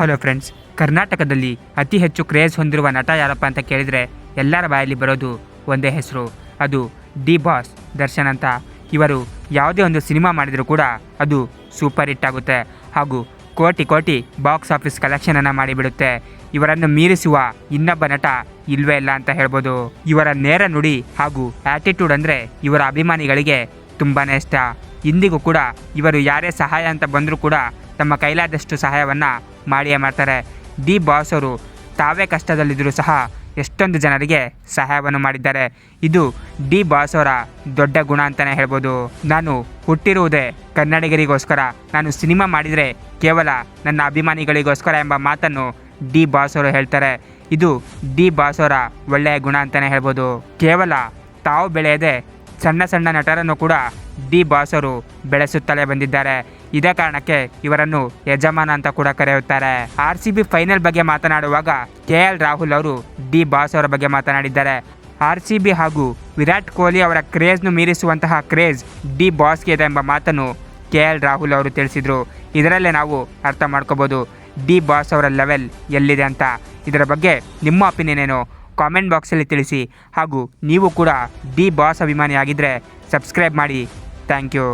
Hello friends ಕರ್ನಾಟಕದಲ್ಲಿ ಅತಿ ಹೆಚ್ಚು ಕ್ರೇಜ್ ಹೊಂದಿರುವ ನಟ ಯಾರಪ್ಪ ಅಂತ ಕೇಳಿದರೆ ಎಲ್ಲರ ಬಾಯಲ್ಲಿ ಬರೋದು ಒಂದೇ ಹೆಸರು. ಅದು ಡಿ ಬಾಸ್, ದರ್ಶನ್ ಅಂತ. ಇವರು ಯಾವುದೇ ಒಂದು ಸಿನಿಮಾ ಮಾಡಿದರೂ ಕೂಡ ಅದು ಸೂಪರ್ ಹಿಟ್ ಆಗುತ್ತೆ. ಹಾಗೂ ಕೋಟಿ ಕೋಟಿ ಬಾಕ್ಸ್ ಆಫೀಸ್ ಕಲೆಕ್ಷನನ್ನು ಮಾಡಿಬಿಡುತ್ತೆ. ಇವರನ್ನು ಮೀರಿಸುವ ಇನ್ನೊಬ್ಬ ನಟ ಇಲ್ವೇ ಇಲ್ಲ ಅಂತ ಹೇಳ್ಬೋದು. ಇವರ ನೇರ ನುಡಿ ಹಾಗೂ ಆ್ಯಟಿಟ್ಯೂಡ್ ಅಂದರೆ ಇವರ ಅಭಿಮಾನಿಗಳಿಗೆ ತುಂಬಾ ಇಷ್ಟ. ಇಂದಿಗೂ ಕೂಡ ಇವರು ಯಾರೇ ಸಹಾಯ ಅಂತ ಬಂದರೂ ಕೂಡ ತಮ್ಮ ಕೈಲಾದಷ್ಟು ಸಹಾಯವನ್ನು ಮಾಡಿಯೇ ಮಾಡ್ತಾರೆ. ಡಿ ಬಾಸ್ ಅವರು ತಾವೇ ಕಷ್ಟದಲ್ಲಿದ್ದರೂ ಸಹ ಎಷ್ಟೊಂದು ಜನರಿಗೆ ಸಹಾಯವನ್ನು ಮಾಡಿದ್ದಾರೆ. ಇದು ಡಿ ಬಾಸ್ ಅವರ ದೊಡ್ಡ ಗುಣ ಅಂತಲೇ ಹೇಳ್ಬೋದು. ನಾನು ಹುಟ್ಟಿರುವುದೇ ಕನ್ನಡಿಗರಿಗೋಸ್ಕರ. ನಾನು ಸಿನಿಮಾ ಮಾಡಿದರೆ ಕೇವಲ ನನ್ನ ಅಭಿಮಾನಿಗಳಿಗೋಸ್ಕರ ಎಂಬ ಮಾತನ್ನು ಡಿ ಬಾಸ್ ಅವರು ಹೇಳ್ತಾರೆ. ಇದು ಡಿ ಬಾಸ್ ಅವರ ಒಳ್ಳೆಯ ಗುಣ ಅಂತಲೇ ಹೇಳ್ಬೋದು. ಕೇವಲ ತಾವು ಬೆಳೆಯದೆ ಸಣ್ಣ ಸಣ್ಣ ನಟರನ್ನು ಕೂಡ ಡಿ ಬಾಸ್ ಅವರು ಬೆಳೆಸುತ್ತಲೇ ಬಂದಿದ್ದಾರೆ. ಇದೇ ಕಾರಣಕ್ಕೆ ಇವರನ್ನು ಯಜಮಾನ ಅಂತ ಕೂಡ ಕರೆಯುತ್ತಾರೆ. ಆರ್ ಸಿ ಬಿ ಫೈನಲ್ ಬಗ್ಗೆ ಮಾತನಾಡುವಾಗ ಕೆ ಎಲ್ ರಾಹುಲ್ ಅವರು ಡಿ ಬಾಸ್ ಅವರ ಬಗ್ಗೆ ಮಾತನಾಡಿದ್ದಾರೆ. ಆರ್ ಸಿ ಬಿ ಹಾಗೂ ವಿರಾಟ್ ಕೊಹ್ಲಿ ಅವರ ಕ್ರೇಜ್ನು ಮೀರಿಸುವಂತಹ ಕ್ರೇಜ್ ಡಿ ಬಾಸ್ಗೆ ಇದೆ ಎಂಬ ಮಾತನ್ನು ಕೆ ಎಲ್ ರಾಹುಲ್ ಅವರು ತಿಳಿಸಿದರು. ಇದರಲ್ಲೇ ನಾವು ಅರ್ಥ ಮಾಡ್ಕೋಬೋದು. ಡಿ ಬಾಸ್ ಅವರ ಲೆವೆಲ್ ಎಲ್ಲಿದೆ ಅಂತ. ಇದರ ಬಗ್ಗೆ ನಿಮ್ಮ ಒಪಿನಿಯನ್ ಏನು? ಕಾಮೆಂಟ್ ಬಾಕ್ಸಲ್ಲಿ ತಿಳಿಸಿ. ಹಾಗೂ ನೀವು ಕೂಡ ಡಿ ಬಾಸ್ ಅಭಿಮಾನಿ ಆಗಿದ್ದರೆ ಸಬ್ಸ್ಕ್ರೈಬ್ ಮಾಡಿ. Thank you